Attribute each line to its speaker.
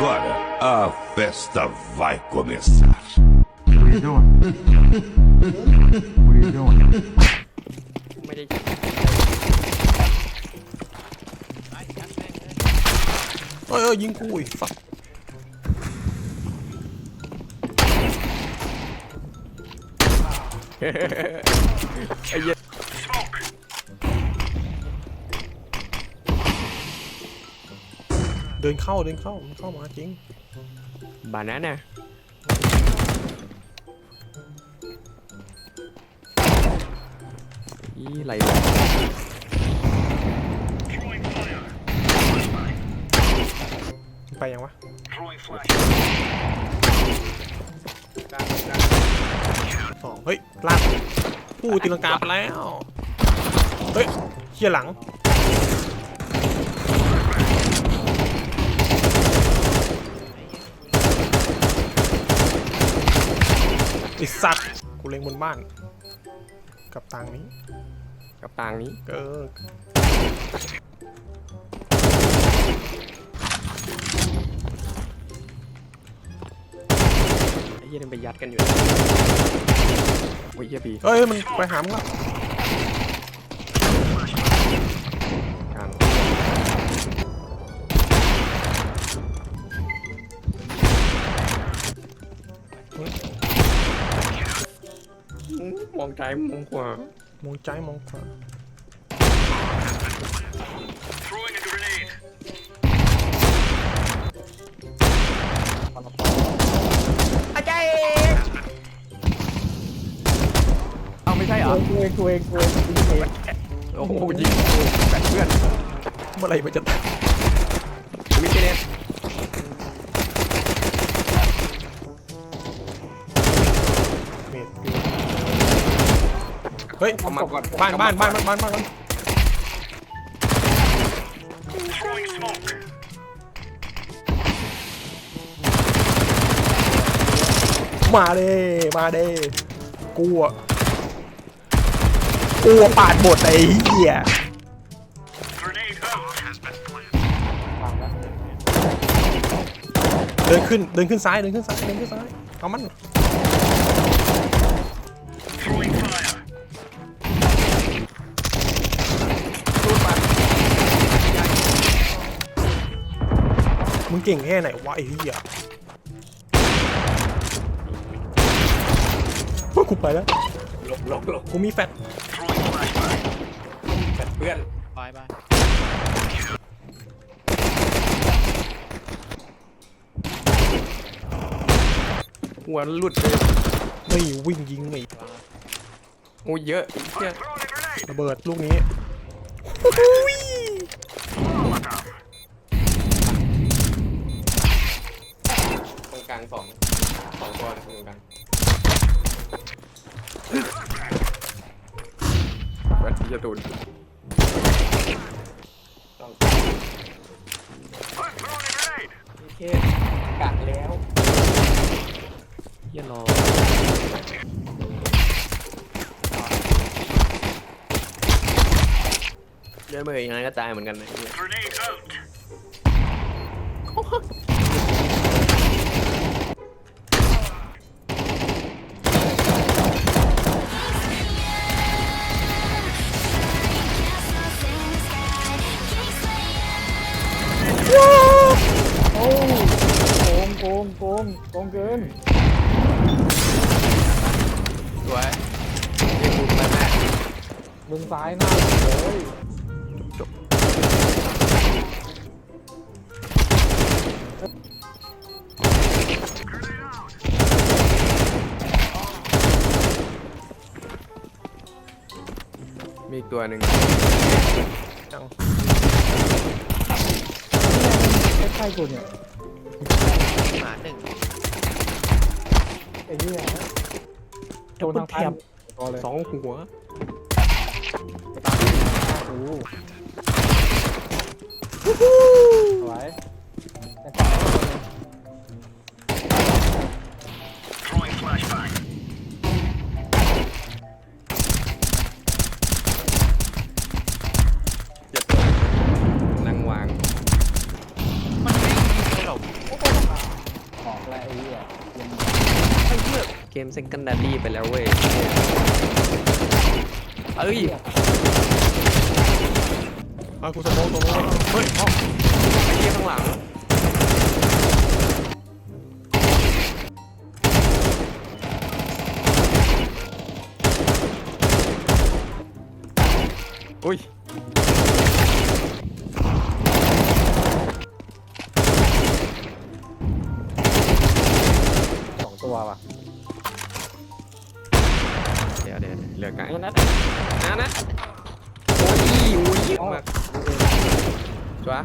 Speaker 1: Agora a festa vai começar.
Speaker 2: What are you doing? What are you doing?
Speaker 3: ไม่ได้เอ้ยเอ้ยยิงกูอีกสัตว์ไอ้เหี้ย เดินเข้าเดินเข้ามันเข้ามาจริง
Speaker 4: บานาน่ะอีไหล
Speaker 3: ไปยังวะสองเฮ้ยลากปูตีลังกาไปแล้ว เฮ้ยเฮียหลัง ไอสัตว์กูเล็งบนบ้าน กับตังนี้
Speaker 4: กับต่างนี้
Speaker 3: เออ
Speaker 4: ไอ้เหี้ยนั่นไปยัดกันอยู่โอ้ยเหี้ยปี
Speaker 3: เฮ้ยมันไปหามงแล้ว
Speaker 4: องใจมองขวาม
Speaker 3: องใจมองขวา
Speaker 4: เอาไม่ใช่เหรอ
Speaker 2: กูเองกูเองกูเองกูเอง
Speaker 4: โอ้โหยิงแปดเพื่อน
Speaker 3: เมื่อไหรมันจะตาย
Speaker 4: เฮ้
Speaker 3: ย
Speaker 4: เอามาก่อน
Speaker 3: บ้านบ้านบ้านบ้านบ้านบ้านบ้านมาเด้มาเด้กูอะกูอะปาดหมดไอ้เหี้ยเดินขึ้นเดินขึ้นซ้ายเดินขึ้นซ้ายเดินขึ้นซ้ายเอามัน มึงเก่งแค่ไหนวะไอ้เหี้ยพวกกูไปแล้ว
Speaker 4: หลบหลบหลบ
Speaker 3: กูมีแฟต
Speaker 4: แปดเพื่อน
Speaker 5: บายบาย
Speaker 4: หัวหลุดเลย
Speaker 3: ไม่วิ่งยิงไม่
Speaker 4: โอ้ยเยอะไอ้เหี้ย
Speaker 3: ระเบิดลูกนี้
Speaker 4: องตัวตรงกลางแบตที่จะตูนต้องโอเคกัดแล้วเหี้ยรอเดินมาอย่างนั้นก็ตายเหมือนกันนะ
Speaker 2: งโกงโกงโกงเกิน
Speaker 4: สวยเรียกบุญมาแม่
Speaker 2: มึงซ้ายหน้าเลย
Speaker 4: มีอีกตัวหนึ่ง
Speaker 3: จัง
Speaker 2: ใกล้ๆกูเนี่ย
Speaker 5: หมาหนึ่ง
Speaker 2: ไอ้เหี้ยโดนทางพันตัวเลย
Speaker 4: สองหัว เกมเซ็กันดารีไปแล้วเว้ยเอ้ย
Speaker 3: เอากูสมองสมองเฮ้ยอ๋อ
Speaker 4: ไอ้เหี้ยข้างหลังอุ้ย
Speaker 2: สองตัวว่ะ
Speaker 4: ดี๋ยวเดี๋ยวเหลือไก่นัดนัดโอ้ยโอ้ยมากจ้ว